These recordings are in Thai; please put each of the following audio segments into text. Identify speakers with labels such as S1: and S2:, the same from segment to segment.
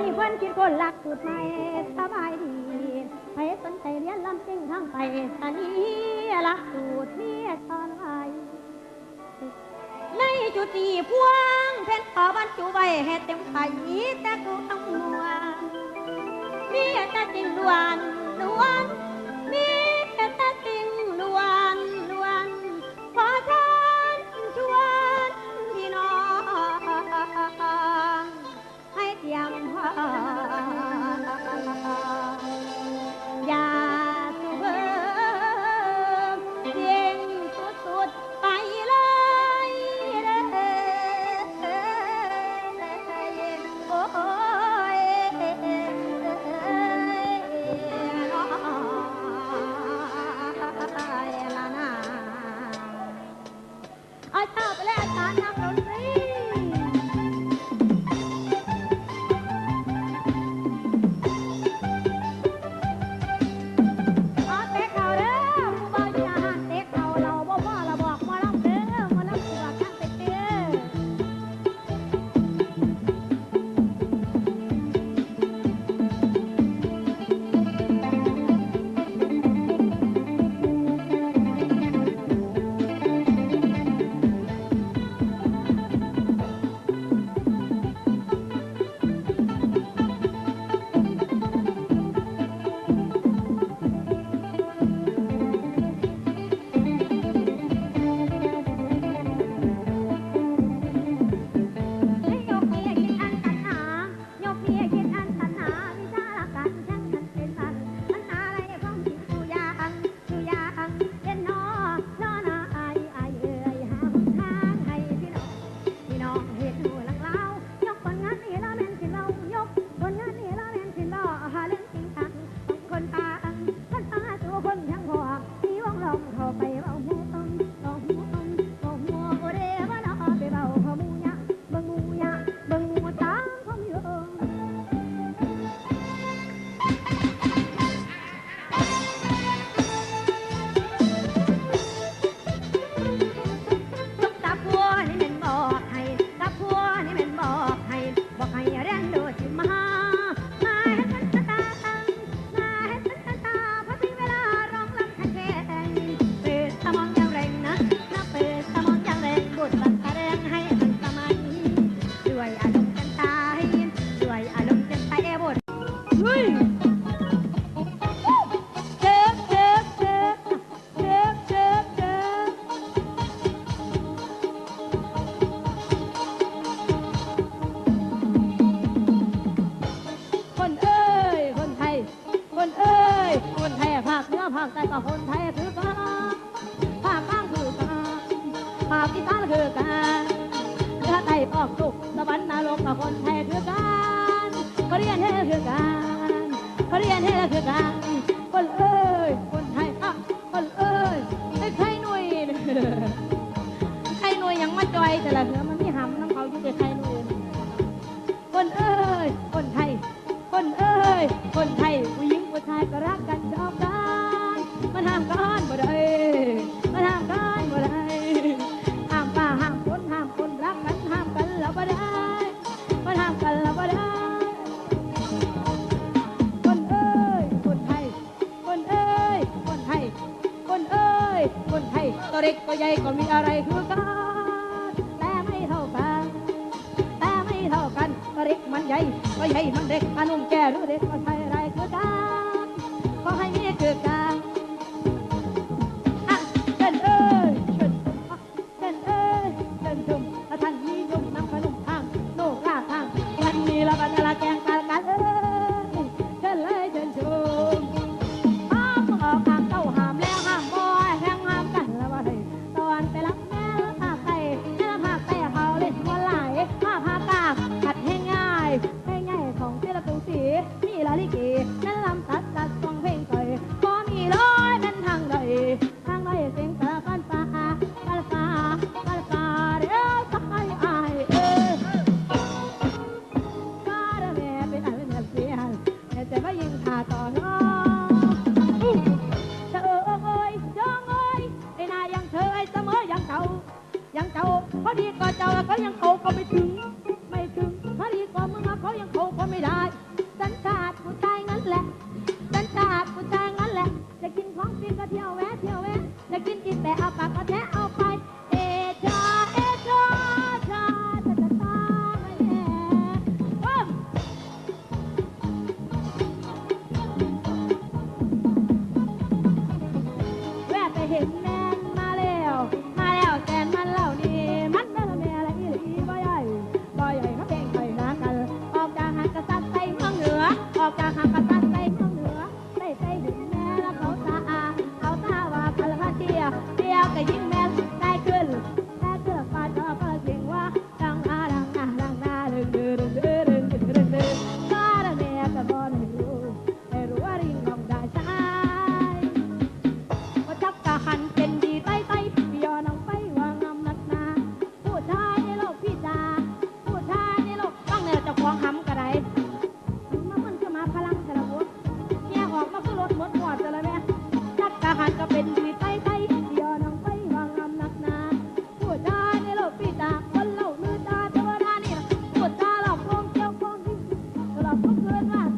S1: นี้เพื่อนคิดคนรักสุดไม่สบายดีไปสนใจเรียนลำซิ่งทั้งไปตอนนี้รักสูดเมียตอนไว้ในจุดนี้พวงเพชรขอบรรจุใบเให้เต็มไข่แต่กูต้องมัเมีแต่จริงล้วนลวน ah. จอยแต่ละเนื้อมันไม่หำน้ำเขาอยู่ในใครนู่นคนเอ้ย คนไทย คนเอ้ย คนไทยผู้หญิงผู้ชายก็รักกันชอบกันมันห้ามกันบ่ได้มันห้ามกันบ่ได้ห้ามป่าห้ามคนห้ามคนรักกันห้ามกันแล้วบ่ได้มันห้ามกันแล้วบ่ได้คนเอ้ย คนไทย คนเอ้ย คนไทย คนเอ้ย คนไทยตัวเล็กตัวใหญ่ก็มีอะไรคือกัน लो रेस मत coming to Bye.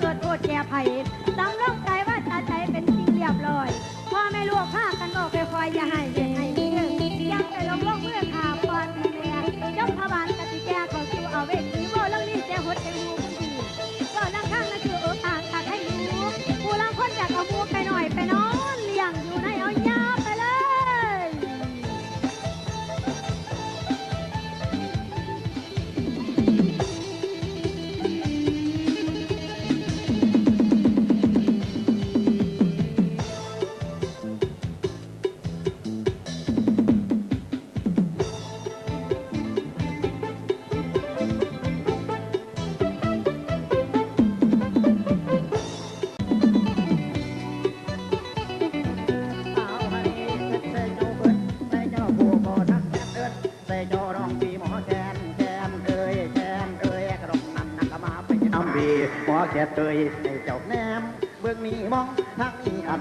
S1: เกิดโอดแก่ไผ่รื่อง เยในเจ้าแนมเบื้องนี้มองทางนี้อัด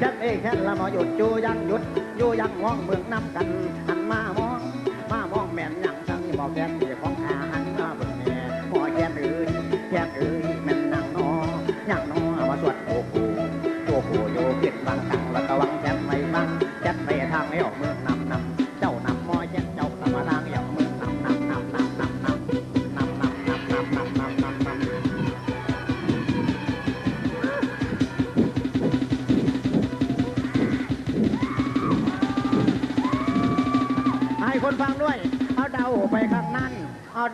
S1: ฉันเอ้ยแค่ละมอหยุดอยู่ยังหยุ
S2: ดอยู่ยังมองเมืองน้ำกัน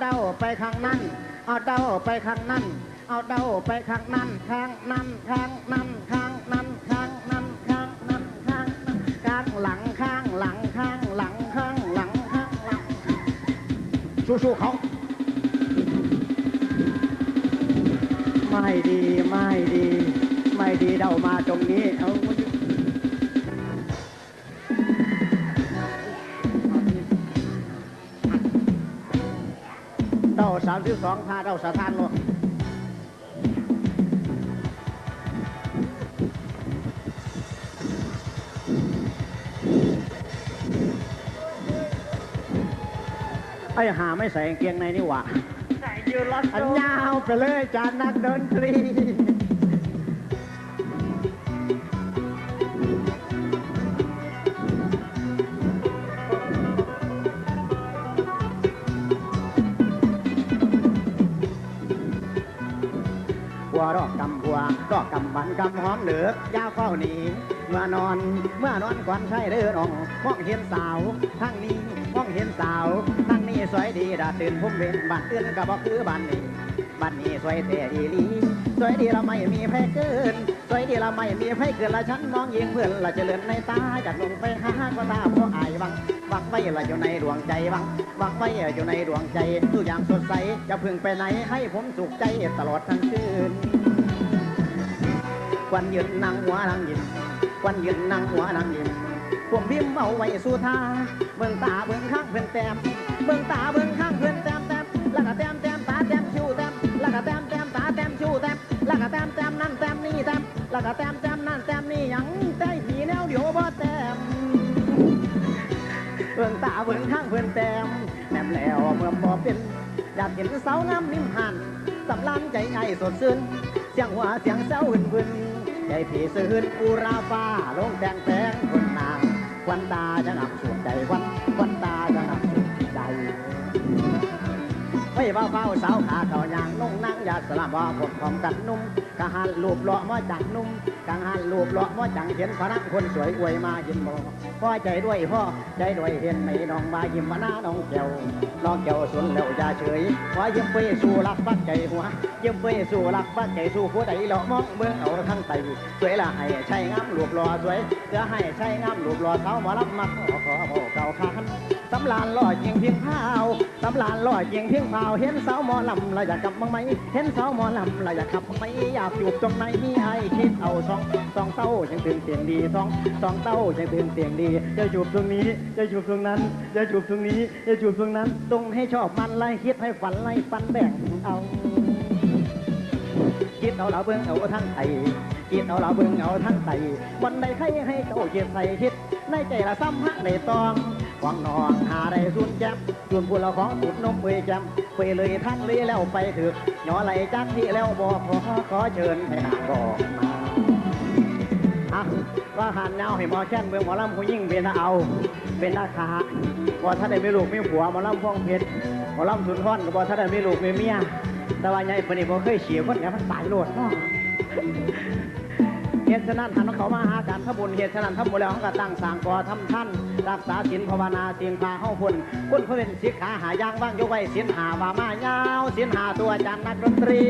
S2: เดาไปข้างนั้น เอาเดาไปข้างนั้น เอาเดาไปข้างนั้น ข้างนั้น ข้างนั้น ข้างนั้น ข้างนั้น ข้างนั้น ข้างนั้น ข้างหลัง ข้างหลัง ข้างหลัง ข้างหลัง ข้างหลัง สู้ๆเขา ไม่ดี ไม่ดี ไม่ดีเดามาตรงนี้เอา สิบสองพาเดาสถานโลกไอ้หาไม่ใส่กางเกงในนี่หว่า
S3: ใส่ยืนรัด
S2: อันยาวไปเลยจานนักดนตรี หัวรอกกำหัวรอกกำบันกำหอมเหลือกยาวเฝ้าหนีเมื่อนอนเมื่อนอนก่อนใช้เดินออกมองเห็นสาวทางนี้มองเห็นสาวทางนี้สวยดีดาตื่นพุ่มเวนบ้านอื่นก็บอกคือบ้านนี้บ้านนี้สวยแต่อีลีสวยดีเราไม่มีแพ้เกินสวยดีเราไม่มีแพ้เกินละฉันมองยิงเพื่อนละเจริญในตาจากลงไปหาก็ตาเพราะอายวัง วังไว้ละอยู่ในดวงใจวังวังไว้อยู่ในดวงใจทุกอย่างสดใสจะพึงไปไหนให้ผมสุขใจตลอดทั้งคืนควันยืนนั่งหัวนั่งยิ้มควันยืนนั่งหัวนั่งยิ้มผมพิมพ์เอาไว้สู่ท่าเบิ่งตาเบิ่งข้างเพื่อนแต้มเบิ่งตาเบิ่งข้างเพื่อนแต้มแต้มแล้วก็แต้มแต้มตาแต้มชูแต้มแล้วก็แต้มแต้มตาแต้มชูแต้มแล้วก็แต้มแต้มนั่นแต้มนี่แต้มแล้วก็แต้ม เบิ่งตาเบิ่งข้างเพื่อนแต้มแหมแล้วเมื่อพอเป็นอยากเห็นสาวงามนิ่มหันสำลันใจไอ้สดชื่นเสียงหัวเสียงเศร้าหึนพึนใจผีสื่นอุราฟ้าลงแดงแดงคนนางควันตาจะนำสวดใจควันควัน เฮ้ยเบาเบาสาวขาเขายางนุ่งนั่งยาสลับว่าผมพร้อมกันนุ่มกะหันรูปเลาะมาจากนุ่มกะหันรูปเลาะมาจังเห็นพนักคนสวยอวยมายิ้มบ่พ่อใจด้วยพ่อใจด้วยเห็นไหมน้องมายิ้มมาหน้าน้องแก้วน้องแก้วสุนแล้วอย่าเฉยขอยิ้มไปสู่รักปักใจหัวยิ้มไปสู่รักปักใจสู่ผู้ใดเลาะมองเมืองเอาทั้งไตสวยละให้ใช่งามรูปรอสวยเพื่อให้ใช่งามรูปรอเท้าหมารับมักขอขอขอเก่าคัน ตำลานลอยยิงเพียงพาวตำลานลอยยิงเพียงพาวเห็นสาวหมอลำเราอยากกลับบ้างไหมเห็นสาวหมอลำเราอยากขับบ้างไหมอยากอยู่ตรงไหนมีไอ้คิดเอาสองสองเต้ายังตื่นเสียงดีสองสองเต้ายังตื่นเสียงดีจะจูบตรงนี้จะจูบตรงนั้นจะจูบตรงนี้จะจูบตรงนั้น ตรงให้ชอบมันไล่คิดให้ฝันไล่ปันแบ่งเอาคิดเอาเราเบิ่งเอาทั้งไตคิดเอาเราเบิ่งเอาทั้งไตวันใดใครให้เจ้าเจ็บใส่คิดในใจละซ้ำหักในตอง หวังนองหาได้สุนแจ๊บส่วนผู้เราของสุดนมเวยแจมไปเลยท่านเลยแล้วไปถึกหย่อไหลจักที่แล้วบอกขอขอเชิญให้นางบอกมาอะว่าหันแนวให้หมอแช่นเมืองหมอลำผู้ยิ่งเป็นเอา เป็นราคาว่าถ้าได้ไม่ลูกไม่ผัวหมอลำฟ้องเพชรหมอลำสุนทรก็บอกถ้าได้ไม่ลูกไม่เมียแต่ว่าใหญ่ปนนี้บ่เคยเฉียคนเนี่ยมันตายโลดเนาะ เหตุฉะนั้นหันเขามาหาการทบุญเหตุฉะนั้นทำบุญแล้วเขาก็ตั้งสร้างก่อทำท่านรักษาศีลภาวนาเตียงพาเข้าพุ่นคุณเพื่อนสิกขาหายางว่างยกไว้ศีลหาว่ามายาวศีลหาตัวอาจารย์นักดนตรี